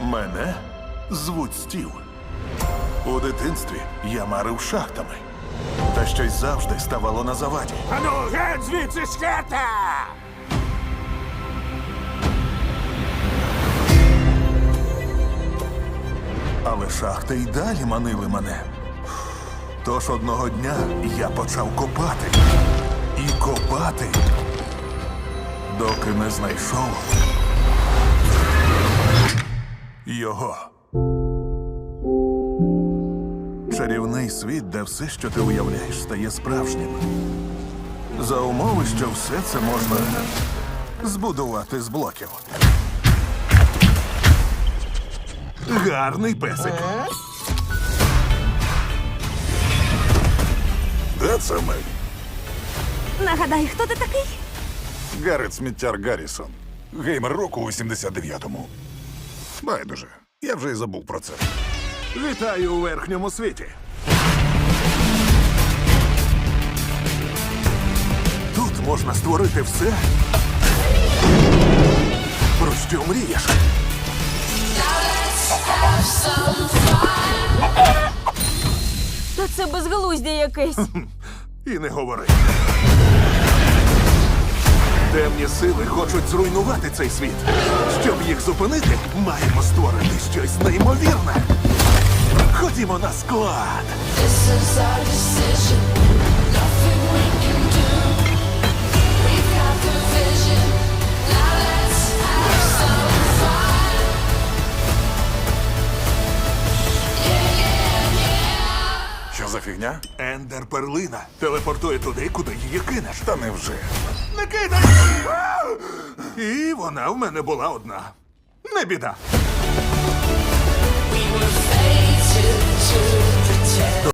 Мене звуть Стів. У дитинстві я марив шахтами. Та щось завжди ставало на заваді. Ану, геть звідси з хата! Але шахти й далі манили мене. Тож одного дня я почав копати. І копати, доки не знайшов його. Чарівний світ, де все, що ти уявляєш, стає справжнім. За умови, що все це можна збудувати з блоків. Гарний песик. Де це ми? Нагадай, хто ти такий? Гаррет Сміттяр Гаррісон. Геймер року у 89-му. Байдуже, я вже й забув про це. Вітаю у верхньому світі. Тут можна створити все, про що мрієш. Та це безглуздя якесь. І не говори. Темні сили хочуть зруйнувати цей світ. Щоб їх зупинити, маємо створити щось неймовірне. Ходімо на склад. This is our decision. За фігня? Ендер перлина телепортує туди, куди її кинеш. Та невже. Не кидай! І вона в мене була одна. Не біда.